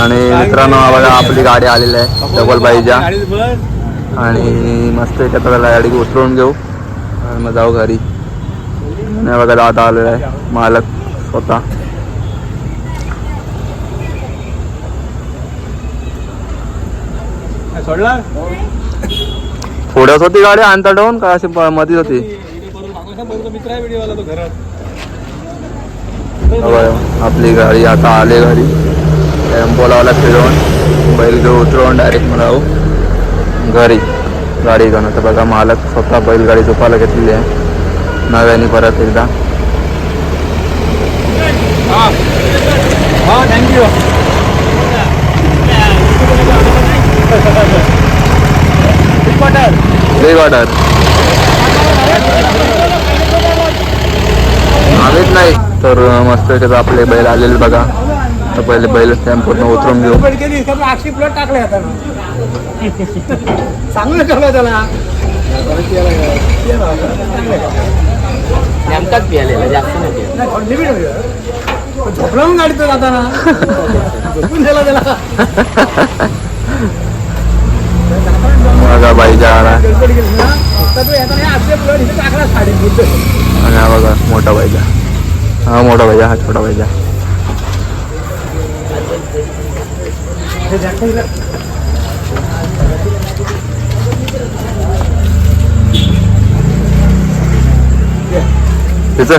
आणि मित्रांनो हा बघा आपली गाडी आलेली आहे डबल बाईच्या आणि मस्त एका गाडी उतरवून घेऊ. आणि मग जाऊ घरी. आणि बघा दादा आलेला आहे मालक स्वतः. सोडला? पुढंच होती गाडी अंतडवून का अशी मधीच होती? मित्र आहे व्हिडिओ वाला तो घरात. हा आपली गाडी आता आली घरी टेम्पो लावला फिरवून बैल घेऊ उतरवून डायरेक्ट मला जाऊ घरी गाडी घेऊन. आता बघा मालक स्वतः बैलगाडी झोपायला घेतलेली आहे. नव्याने परत एकदा. हा हा थँक्यू बिग ऑर्डर आम्हीच नाही. तर मस्त त्याचं आपले बैल आलेले बघा. तर पहिले बैल पूर्ण उतरून घेऊ. केली आठशे प्लॉट टाकले आता. चांगलं ठेवलं त्याला. नेमकाच पियालेला जास्त नाही तो जाताना. झोपून त्याला. बघा बाई आणि हा बघा मोठा बाईजा हा मोठा बाईजा हा छोटा बाईजा तिचं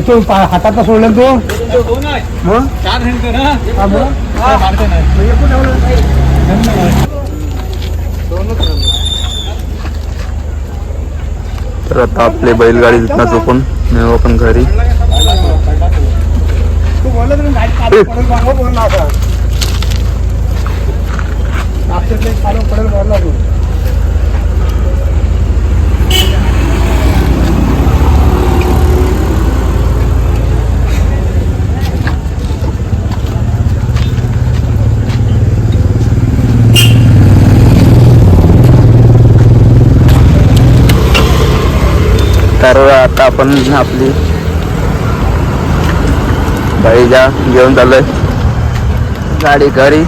तो हातात सोडलं तो? मग? चार हा तर आता आपली बैलगाडी तिथनं चुकून नेऊ आपण घरी तू बोलला तर गाडी चालू पडेल बा, बोल ना आता आपल्याकडे चालू पडेल बोलला तू तर आता आपण आपली बैजा घेऊन चाललोय. गाडी घरी.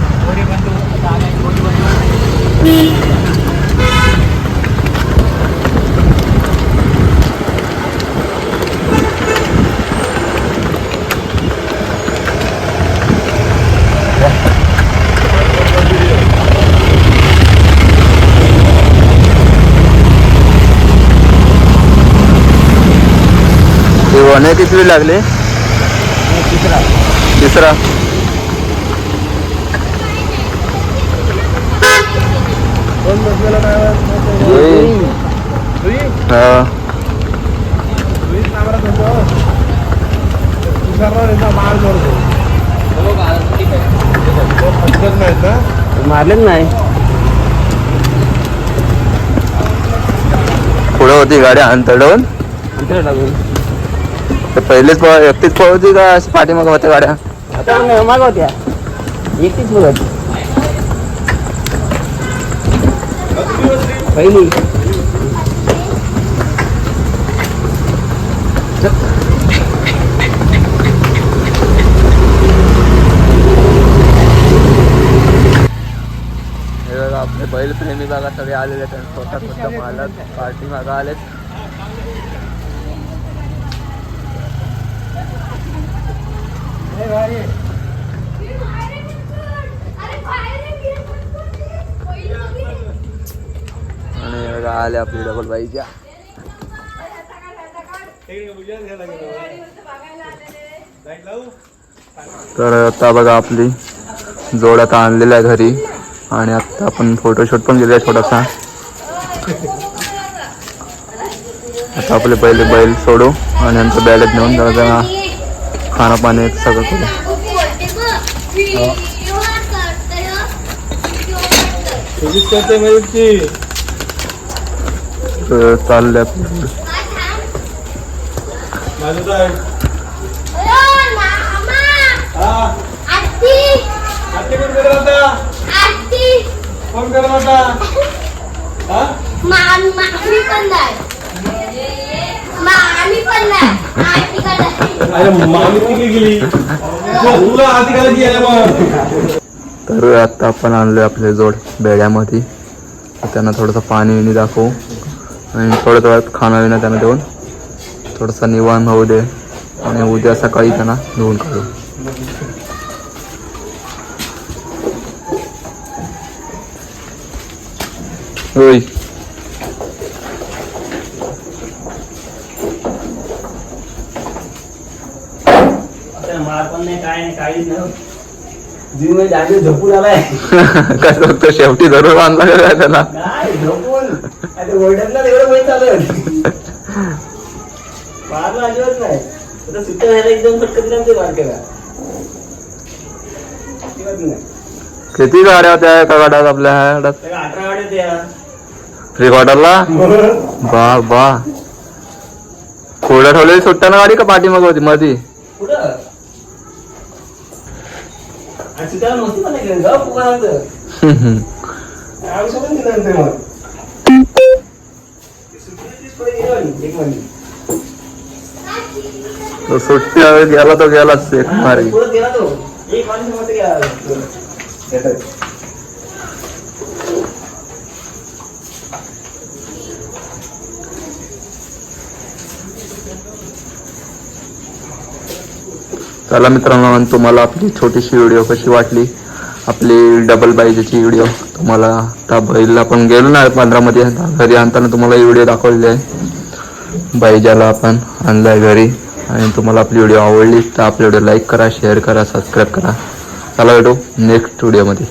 अनेक किती लागले? तिसरा। तिसरा। मारलेच नाही. पुढं होती गाडी अंतडवून इकडे टाकून. तर पहिलेच पळ- एकटीच पळवती का अशी पाठीमागं होत्या गाड्या? आता माग होत्या. एकटीच बघत पहिली. हे बघा आपले बैल प्रेमी बघा सगळे आलेले आहेत. स्वतः स्वतः मालक पार्टी मागं आलेत. आणि हे बघा आले आपली डबल बाईच्या. तर आता बघा आपली जोड आता आणलेला आहे घरी. आणि आता आपण फोटोशूट पण केलेला आहे छोटासा. आता आपले पहिले बैल सोडू आणि नंतर बॅलेट नेऊन जरा जरा खाणं पाणी सगळं करू तुझीच करते म्हणजे ती तर चालले हा हा तर आता आपण आणलोय आपले जोड बेड्यामध्ये. त्यांना थोडंसं पाणी विणी दाखवू. आणि थोड्या थोड्यात खाणं विणं त्यांना देऊन थोडंसं निवांत होऊ दे आणि उद्या सकाळी त्यांना धुवून काढू होय मार पण नाही काय नाही काहीच नाही जीवमध्ये जागे झोपून आलाय. काय फक्त शेवटी आणला का काय त्याला. झोपून आता एवढं चालत मारला अजिबात नाही. आता सुट्ट्या व्हायला एकदम फटकत नाही. किती गाड्या होत्या एका गाड्यात आपल्या? ह्या गाड्यात अठरा गाड्या फ्री क्वार्टरला? बा बा. पुढे ठेवलेली सुट्ट्यानं गाडी का पाठीमाग होती मधी? कुठं पण नाही केली जाऊ पुकाराचं आम्ही सोडून दिलं नंतर मग एक महिने तो सुट्टी हवेत गेला तो गेलाच एक मारी पुढे गेला तो एक माणूस गेला. चला मित्रांनो आणि तुम्हाला आपली छोटीशी व्हिडिओ कशी वाटली? आपली डबल बाईजची व्हिडिओ तुम्हाला त्या बैलला पण गेलो ना पंधरामध्ये घरी आणताना तुम्हाला ही व्हिडिओ दाखवलेली आहे. बाईजाला आपण आणलाय घरी. आणि तुम्हाला आपली व्हिडिओ आवडली तर आपली व्हिडिओ लाईक करा शेअर करा सबस्क्राईब करा. चला भेटू नेक्स्ट व्हिडिओमध्ये